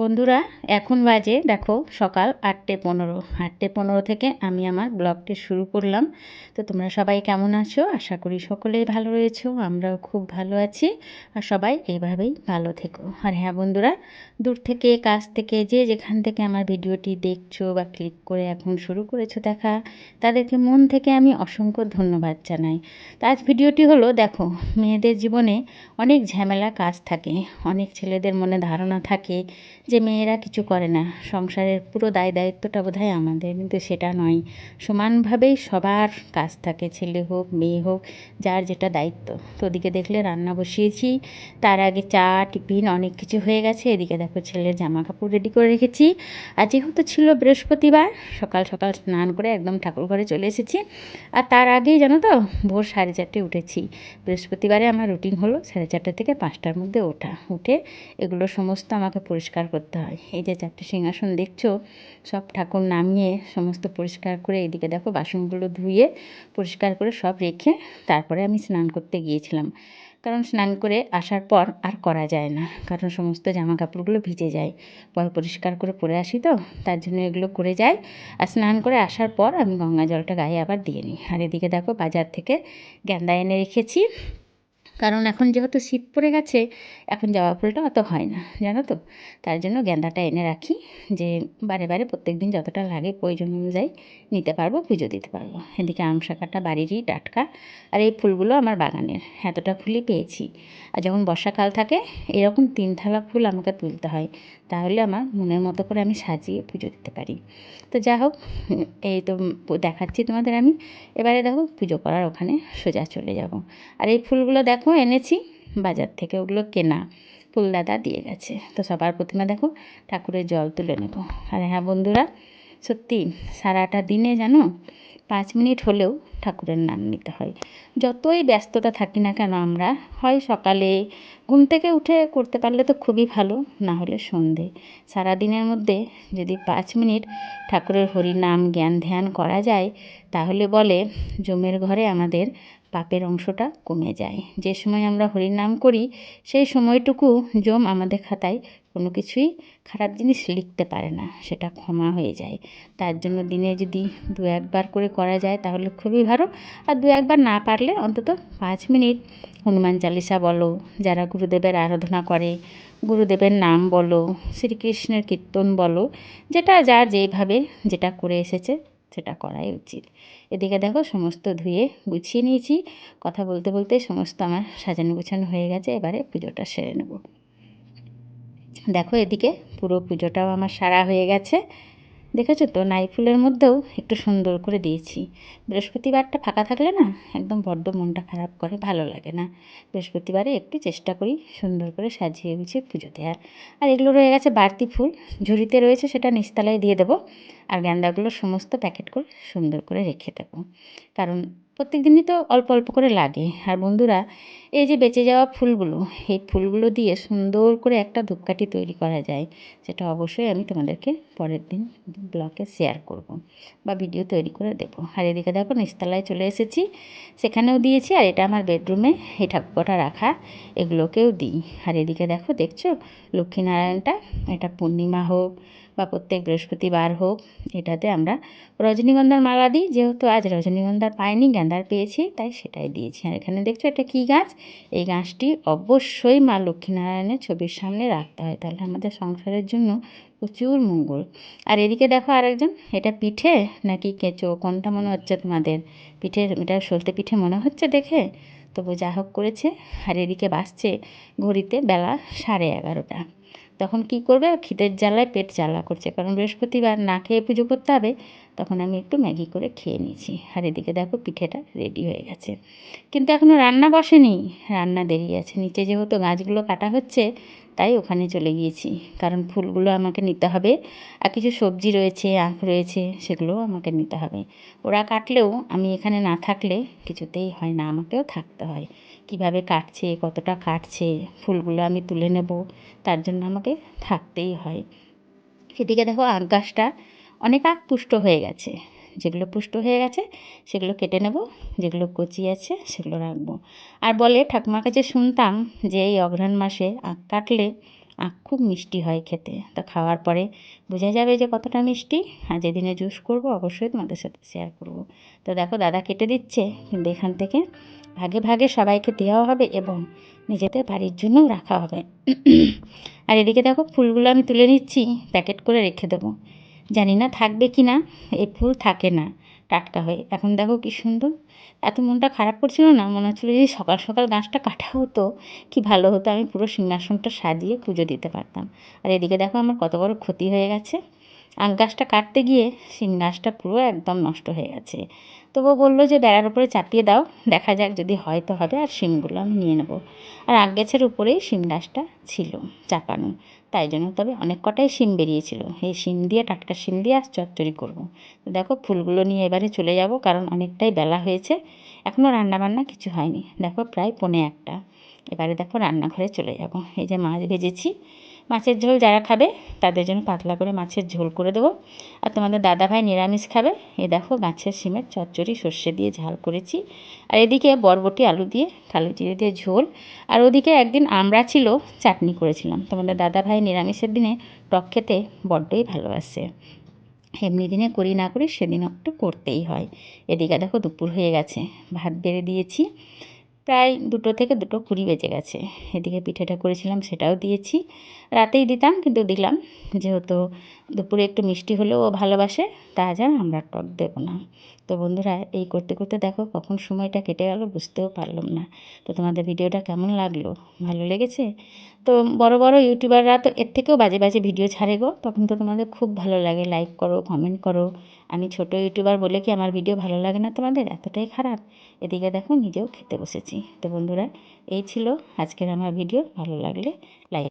বন্ধুরা, এখন বাজে, দেখো, সকাল আটটে পনেরো। আটটে পনেরো থেকে আমি আমার ব্লগটি শুরু করলাম। তো তোমরা সবাই কেমন আছো? আশা করি সকলেই ভালো রয়েছো, আমরাও খুব ভালো আছি, আর সবাই এইভাবেই ভালো থেকো। আর হ্যাঁ বন্ধুরা, দূর থেকে, কাছ থেকে, যে যেখান থেকে আমার ভিডিওটি দেখছ বা ক্লিক করে এখন শুরু করেছ দেখা, তাদেরকে মন থেকে আমি অসংখ্য ধন্যবাদ জানাই। তো আজ ভিডিওটি হলো, দেখো, মেয়েদের জীবনে অনেক ঝামেলা কাজ থাকে, অনেক ছেলেদের মনে ধারণা থাকে যে মেয়েরা কিছু করে না। সংসারের পুরো দায় দায়িত্বটা বোধ হয় আমাদের, কিন্তু সেটা নয়। সমানভাবেই সবার কাজ থাকে, ছেলে হোক, মেয়ে হোক, যার যেটা দায়িত্ব। তো ওদিকে দেখলে রান্না বসিয়েছি, তার আগে চা, টিফিন অনেক কিছু হয়ে গেছে। এদিকে দেখো ছেলের জামা কাপড় রেডি করে রেখেছি। আর যেহেতু ছিল বৃহস্পতিবার, সকাল সকাল স্নান করে একদম ঠাকুর ঘরে চলে এসেছি। আর তার আগেই জানো তো, ভোর সাড়ে চারটে উঠেছি। বৃহস্পতিবারে আমার রুটিন হলো সাড়ে চারটে থেকে পাঁচটার মধ্যে ওঠা। উঠে এগুলো সমস্ত আমাকে পরিষ্কার করতে হয়। এই যে চারটে সিংহাসন দেখছ, সব ঠাকুর নামিয়ে সমস্ত পরিষ্কার করে এইদিকে দেখো বাসনগুলো ধুয়ে পরিষ্কার করে সব রেখে তারপরে আমি স্নান করতে গিয়েছিলাম। কারণ স্নান করে আসার পর আর করা যায় না, কারণ সমস্ত জামা কাপড়গুলো ভিজে যায়। পর পরিষ্কার করে পরে আসি তো, তার জন্য এগুলো করে যাই। আর স্নান করে আসার পর আমি গঙ্গা জলটা গায়ে আবার দিয়ে নিই। আর এদিকে দেখো বাজার থেকে গেন্দা এনে রেখেছি। কারণ এখন যেহেতু শীত পড়ে গেছে, এখন জবা ফুলটা অত হয় না, জানো তো? তার জন্য গেঁদাটা এনে রাখি যে বারে বারে প্রত্যেক দিন যতটা লাগে প্রয়োজন অনুযায়ী নিতে পারব, পুজো দিতে পারব। এদিকে আম শাখাটা বাড়িরই টাটকা আর এই ফুলগুলো আমার বাগানের, এতটা ফুলই পেয়েছি। আর যখন বর্ষাকাল থাকে, এরকম তিন থালা ফুল আমাকে তুলতে হয়, তাহলে আমার মনের মতো করে আমি সাজিয়ে পুজো দিতে পারি। তো যা হোক, এই তো দেখাচ্ছি তোমাদের আমি, এবারে দেখো পুজো করার ওখানে সোজা চলে যাব। আর এই ফুলগুলো দেখো এনেছি, বাজার থেকে ওগুলো কেনা। ফুলদাদা দিয়ে গেছে। তো সবার প্রথমে দেখো ঠাকুরের জল তুলে নেব। আর হ্যাঁ বন্ধুরা, সত্যি সারাটা দিনে জানো পাঁচ মিনিট হলেও ঠাকুরের নাম নিতে হয়। যতই ব্যস্ততা থাকি না কেন আমরা, হয় সকালে ঘুম থেকে উঠে করতে পারলে তো খুবই ভালো, না হলে সন্ধে। সারাদিনের মধ্যে যদি পাঁচ মিনিট ঠাকুরের হরিনাম জ্ঞান ধ্যান করা যায়, তাহলে বলে, জমের ঘরে আমাদের পাপের অংশটা কমে যায়। যে সময় আমরা হরিনাম করি, সেই সময়টুকু জম আমাদের খাতায় কোনো কিছুই খারাপ জিনিস লিখতে পারে না, সেটা ক্ষমা হয়ে যায়। তার জন্য দিনে যদি দু একবার করে করা যায়, তাহলে খুবই ভালো। আর দু একবার না পারলে অন্তত পাঁচ মিনিট হনুমান চালিসা বলো, যারা গুরুদেবের আরাধনা করে, গুরুদেবের নাম বলো, শ্রীকৃষ্ণের কীর্তন বলো, যেটা যার যেইভাবে যেটা করে এসেছে সেটা করাই উচিত। এদিকে দেখো সমস্ত ধুয়ে গুছিয়ে নিয়েছি। কথা বলতে বলতে সমস্ত আমার সাজানো গুছানো হয়ে গেছে, এবারে পুজোটা সেরে নেব। দেখো এদিকে পুরো পুজোটাও আমার সারা হয়ে গেছে। দেখেছ তো? নাই ফুলের মধ্যেও একটু সুন্দর করে দিয়েছি। বৃহস্পতিবারটা ফাঁকা থাকলে না একদম বড্ড মনটা খারাপ করে, ভালো লাগে না। বৃহস্পতিবারে একটু চেষ্টা করি সুন্দর করে সাজিয়ে গুছিয়ে পুজো দেওয়ার আর এগুলো রয়ে গেছে বাড়তি ফুল। ঝুড়িতে রয়েছে সেটা নিচতলায় দিয়ে দেবো। আর গ্যান্দাগুলো সমস্ত প্যাকেট করে সুন্দর করে রেখে দেবো। কারণ প্রত্যেক দিনই তো অল্প অল্প করে লাগে। আর বন্ধুরা, এই যে বেঁচে যাওয়া ফুলগুলো, এই ফুলগুলো দিয়ে সুন্দর করে একটা ধূপকাঠি তৈরি করা যায়, সেটা অবশ্যই আমি তোমাদেরকে পরের দিন ব্লগে শেয়ার করব বা ভিডিও তৈরি করে দেবো। আর এদিকে দেখো, নিচতলায় চলে এসেছি। সেখানেও দিয়েছি, আর এটা আমার বেডরুমে এই ঠাকুরটা রাখা, এগুলোকেও দিই। আর এদিকে দেখো, দেখছ? লক্ষ্মীনারায়ণটা, এটা পূর্ণিমা হোক বা প্রত্যেক বৃহস্পতিবার হোক, এটাতে আমরা রজনীগন্ধার মালা দিই। যেহেতু আজ রজনীগন্ধার পাইনি গেঁদার পেয়েছি, তাই সেটাই দিয়েছি। আর এখানে দেখছ এটা কী গাছ? এই গাছটি অবশ্যই মা লক্ষ্মীনারায়ণের ছবির সামনে রাখতে হয়। তাহলে আমাদের সংসারের জন্য প্রচুর মঙ্গল। আর এদিকে দেখো আরেকজন, এটা পিঠে নাকি কেঁচো? কোনটা মনে হচ্ছে তোমাদের? পিঠে, এটা সলতে পিঠে মনে হচ্ছে দেখে? তবু যা হোক করেছে। আর এদিকে বাসছে ঘড়িতে বেলা সাড়ে এগারোটা। তখন কি করবে? খিদের জ্বালায় পেট জ্বালা করছে। কারণ বৃহস্পতিবার না খেয়ে পুজো করতে হবে। তখন আমি একটু ম্যাগি করে খেয়ে নিয়েছি। আর এদিকে দেখো পিঠেটা রেডি হয়ে গেছে। কিন্তু এখনও রান্না বসেনি। রান্না দেরি আছে। নিচে যেহেতু গাছগুলো কাটা হচ্ছে, তাই ওখানে চলে গিয়েছি। কারণ ফুলগুলো আমাকে নিতে হবে। আর কিছু সবজি রয়েছে, আখ রয়েছে, সেগুলোও আমাকে নিতে হবে। ওরা কাটলেও আমি এখানে না থাকলে কিছুতেই হয় না, আমাকেও থাকতে হয়। কীভাবে কাটছে, কতটা কাটছে, ফুলগুলো আমি তুলে নেব, তার জন্য আমাকে থাকতেই হয়। সেদিকে দেখো আখ গাছটা অনেক আখ পুষ্ট হয়ে গেছে। যেগুলো পুষ্ট হয়ে গেছে, সেগুলো কেটে নেব, যেগুলো কচি আছে, সেগুলো রাখব। আর বলে ঠাকুমার কাছে শুনতাম যে এই অঘ্রাণ মাসে আখ কাটলে আখ খুব মিষ্টি হয় খেতে। তো খাওয়ার পরে বোঝা যাবে যে কতটা মিষ্টি। আর যেদিনে জুস করব অবশ্যই তোমাদের সাথে শেয়ার করব। তো দেখো দাদা কেটে দিচ্ছে, কিন্তু এখান থেকে ভাগে ভাগে সবাইকে দেওয়া হবে এবং নিজেদের বাড়ির জন্যও রাখা হবে। আর এদিকে দেখো ফুলগুলো আমি তুলে নিচ্ছি, প্যাকেট করে রেখে দেবো। জানি না থাকবে কি না এই ফুল থাকে না, টাটকা হয়ে। এখন দেখো কি সুন্দর। এত মনটা খারাপ করছিল না, মনে হচ্ছিল যদি সকাল সকাল গাছটা কাটা হতো, কি ভালো হতো, আমি পুরো সিংহাসনটা সাজিয়ে পুজো দিতে পারতাম। আর এদিকে দেখো আমার কত বড় ক্ষতি হয়ে গেছে। আম গাছটা কাটতে গিয়ে শিম গাছটা পুরো একদম নষ্ট হয়ে গেছে। তবুও বলল যে, বেড়ার উপরে চাপিয়ে দাও, দেখা যাক যদি হয় তো হবে, আর শিমগুলো আমি নিয়ে নেব। আর আগ গাছের উপরেই শিম গাছটা ছিল চাপানো। তাই জন্য তবে অনেক কটাই শিম বেরিয়েছিল। এই শিম দিয়ে, টাটকা শিম দিয়ে আজ চচ্চড়ি করব। তো দেখো, ফুলগুলো নিয়ে এবারে চলে যাব, কারণ অনেকটাই বেলা হয়েছে এখনও রান্নাবান্না কিছু হয়নি। দেখো, প্রায় পৌনে একটা। এবারে দেখো, রান্নাঘরে চলে যাব। এই যে মাছ ভেজেছি মাছের ঝোল যারা খাবে, তাদের জন্য পাতলা করে মাছের ঝোল করে দেবো। আর তোমাদের দাদাভাই নিরামিষ খাবে। এ দেখো গাছের সিমের চচ্চড়ি, সর্ষে দিয়ে ঝাল করেছি। আর এদিকে বরবটি, আলু দিয়ে, কালো জিরে দিয়ে ঝোল। আর ওদিকে একদিন আমরা ছিল, চাটনি করেছিলাম। তোমাদের দাদাভাই নিরামিষের দিনে টক খেতে বড্ডই ভালোবাসে। এমনি দিনে করি না করি সেদিন একটু করতেই হয়। এদিকে দেখো দুপুর হয়ে গেছে, ভাত বেড়ে দিয়েছি। প্রায় দুটো থেকে দুটো কুড়ি বেজে গেছে। এদিকে পিঠেটা করেছিলাম, সেটাও দিয়েছি। রাতেই দিতাম, কিন্তু দিলাম যেহেতু দুপুরে একটু মিষ্টি হলেও ও ভালোবাসে, তা আর আমরা টক দেবো না। তো বন্ধুরা, এই করতে করতে দেখো কখন সময়টা কেটে গেল, বুঝতেও পারলাম না। তো তোমাদের ভিডিওটা কেমন লাগল? ভালো লেগেছে? তো বড় বড় ইউটিউবাররা তো এর থেকেও বাজে বাজে ভিডিও ছাড়ে গো, তখন তো তোমাদের খুব ভালো লাগে। লাইক করো কমেন্ট করো। আমি ছোট ইউটিউবার বলে কি আমার ভিডিও ভালো লাগে না তোমাদের? এতটাই খারাপ। এদিকে দেখো নিজেও খেতে বসেছি। তো বন্ধুরা, এই ছিল আজকের আমার ভিডিও। ভালো লাগলে লাইক